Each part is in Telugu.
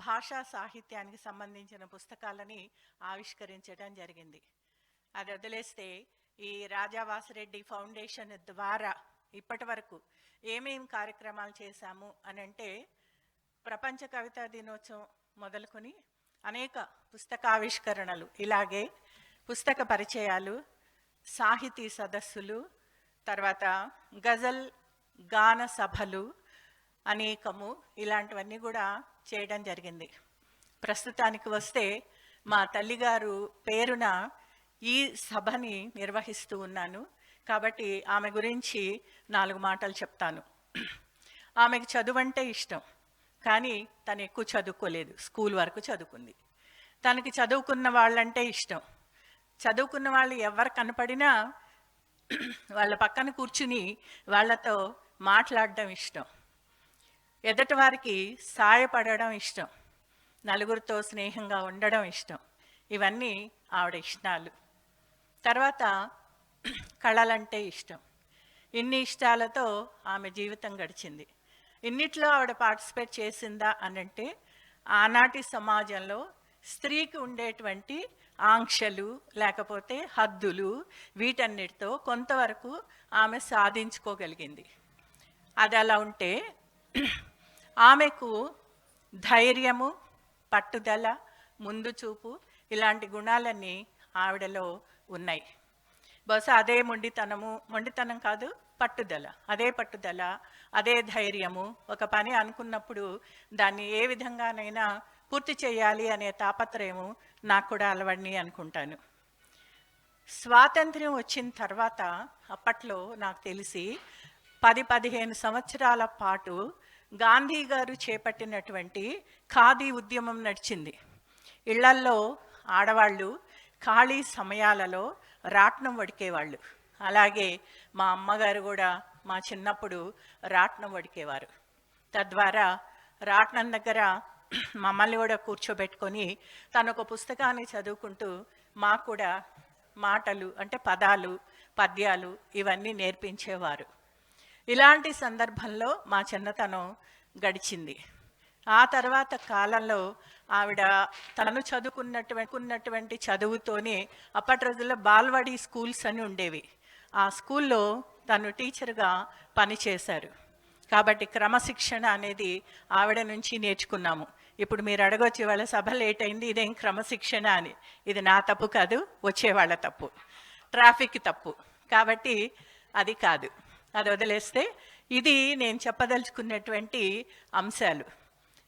భాషా సాహిత్యానికి సంబంధించిన పుస్తకాలని ఆవిష్కరించడం జరిగింది. అది వదిలేస్తే ఈ రాజావాసిరెడ్డి ఫౌండేషన్ ద్వారా ఇప్పటి వరకు ఏమేం కార్యక్రమాలు చేశాము అని అంటే ప్రపంచ కవితా దినోత్సవం మొదలుకొని అనేక పుస్తకావిష్కరణలు ఇలాగే పుస్తక పరిచయాలు సాహితీ సదస్సులు తర్వాత గజల్ గాన సభలు అనేకము ఇలాంటివన్నీ కూడా చేయడం జరిగింది. ప్రస్తుతానికి వస్తే మా తల్లిగారు పేరున ఈ సభని నిర్వహిస్తూ ఉన్నాను. కాబట్టి ఆమె గురించి నాలుగు మాటలు చెప్తాను. ఆమెకు చదువు అంటే ఇష్టం. కానీ తను ఎక్కువ చదువుకోలేదు. స్కూల్ వరకు చదువుకుంది. తనకి చదువుకున్న వాళ్ళంటే ఇష్టం. చదువుకున్న వాళ్ళు ఎవరు కనపడినా వాళ్ళ పక్కన కూర్చుని వాళ్ళతో మాట్లాడడం ఇష్టం. ఎదటి వారికి సాయపడడం ఇష్టం. నలుగురితో స్నేహంగా ఉండడం ఇష్టం. ఇవన్నీ ఆవిడ ఇష్టాలు. తర్వాత కళలంటే ఇష్టం. ఇన్ని ఇష్టాలతో ఆమె జీవితం గడిచింది. ఇన్నిట్లో ఆవిడ పార్టిసిపేట్ చేసిందా అనంటే ఆనాటి సమాజంలో స్త్రీకి ఉండేటువంటి ఆంక్షలు లేకపోతే హద్దులు వీటన్నిటితో కొంతవరకు ఆమె సాధించుకోగలిగింది. అది అలా ఉంటే ఆమెకు ధైర్యము పట్టుదల ముందు చూపు ఇలాంటి గుణాలన్నీ ఆవిడలో ఉన్నాయి. బహుశా అదే మొండితనము మొండితనం కాదు పట్టుదల. అదే పట్టుదల అదే ధైర్యము. ఒక పని అనుకున్నప్పుడు దాన్ని ఏ విధంగానైనా పూర్తి చేయాలి అనే తాపత్రయము నాకు కూడా అలవడిని అనుకుంటాను. స్వాతంత్ర్యం వచ్చిన తర్వాత అప్పట్లో నాకు తెలిసి పది పదిహేను సంవత్సరాల పాటు గాంధీ గారు చేపట్టినటువంటి ఖాదీ ఉద్యమం నడిచింది. ఇళ్ళల్లో ఆడవాళ్ళు ఖాళీ సమయాలలో రాట్నం వడికేవాళ్ళు. అలాగే మా అమ్మగారు కూడా మా చిన్నప్పుడు రాట్నం వడికేవారు. తద్వారా రాట్నం దగ్గర మమ్మల్ని కూడా కూర్చోబెట్టుకొని తను ఒక పుస్తకాన్ని చదువుకుంటూ మాకు కూడా మాటలు అంటే పదాలు పద్యాలు ఇవన్నీ నేర్పించేవారు. ఇలాంటి సందర్భంలో మా చిన్నతనం గడిచింది. ఆ తర్వాత కాలంలో ఆవిడ తను చదువుకున్నటువంటి ఉన్నటువంటి చదువుతోనే అప్పటి రోజుల్లో బాల్వాడి స్కూల్స్ అని ఉండేవి. ఆ స్కూల్లో తను టీచర్గా పనిచేశారు కాబట్టి క్రమశిక్షణ అనేది ఆవిడ నుంచి నేర్చుకున్నాము. ఇప్పుడు మీరు అడగొచ్చు వాళ్ళ సభ లేట్ అయింది ఇదేం క్రమశిక్షణ అని. ఇది నా తప్పు కాదు వచ్చేవాళ్ళ తప్పు. ట్రాఫిక్ తప్పు. కాబట్టి అది కాదు. అది వదిలేస్తే ఇది నేను చెప్పదలుచుకున్నటువంటి అంశాలు.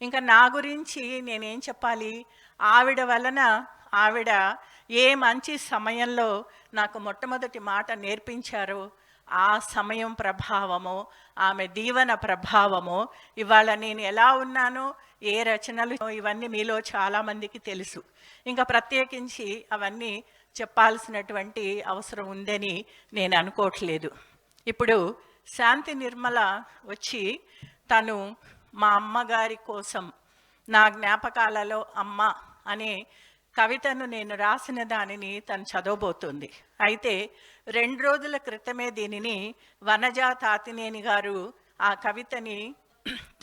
ఇంకా నా గురించి నేనేం చెప్పాలి? ఆవిడ వలన ఆవిడ ఏ మంచి సమయంలో నాకు మొట్టమొదటి మాట నేర్పించారో ఆ సమయం ప్రభావము ఆమె దీవన ప్రభావము ఇవాళ నేను ఎలా ఉన్నానో ఏ రచనలు ఇవన్నీ మీలో చాలామందికి తెలుసు. ఇంకా ప్రత్యేకించి అవన్నీ చెప్పాల్సినటువంటి అవసరం ఉందని నేను అనుకోవట్లేదు. ఇప్పుడు శాంతి నిర్మల వచ్చి తను మా అమ్మగారి కోసం నా జ్ఞాపకాలలో అమ్మ అనే కవితను నేను రాసిన దానిని తను చదవబోతుంది. అయితే రెండు రోజుల క్రితమే దీనిని వనజా తాతినేని గారు ఆ కవితని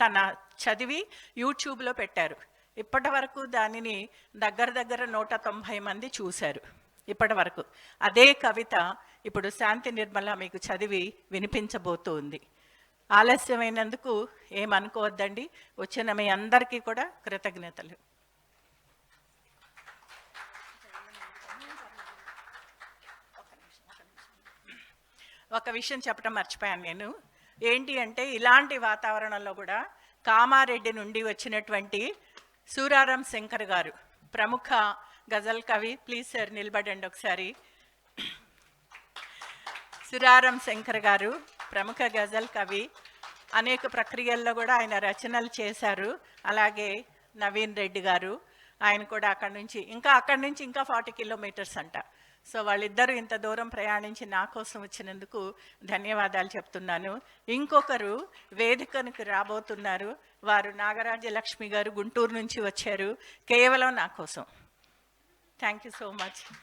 తన చదివి యూట్యూబ్లో పెట్టారు. ఇప్పటి వరకు దానిని దగ్గర దగ్గర నూట తొంభై మంది చూశారు. ఇప్పటి వరకు. అదే కవిత ఇప్పుడు శాంతి నిర్మల మీకు చదివి వినిపించబోతుంది. ఆలస్యమైనందుకు ఏమనుకోవద్దండి. వచ్చిన మీ అందరికీ కూడా కృతజ్ఞతలు. ఒక విషయం చెప్పడం మర్చిపోయాను నేను. ఏంటి అంటే ఇలాంటి వాతావరణంలో కూడా కామారెడ్డి నుండి వచ్చినటువంటి సూరారాం శంకర్ గారు ప్రముఖ గజల్ కవి ప్లీజ్ సార్ నిలబడండి ఒకసారి. సురారం శంకర్ గారు ప్రముఖ గజల్ కవి. అనేక ప్రక్రియల్లో కూడా ఆయన రచనలు చేశారు. అలాగే నవీన్ రెడ్డి గారు ఆయన కూడా అక్కడి నుంచి ఇంకా అక్కడి నుంచి ఇంకా ఫార్టీ కిలోమీటర్స్ అంట. సో వాళ్ళిద్దరూ ఇంత దూరం ప్రయాణించి నా కోసం వచ్చినందుకు ధన్యవాదాలు చెప్తున్నాను. ఇంకొకరు వేదికనికి రాబోతున్నారు. వారు నాగరాజ లక్ష్మి గారు గుంటూరు నుంచి వచ్చారు. కేవలం నా కోసం. Thank you so much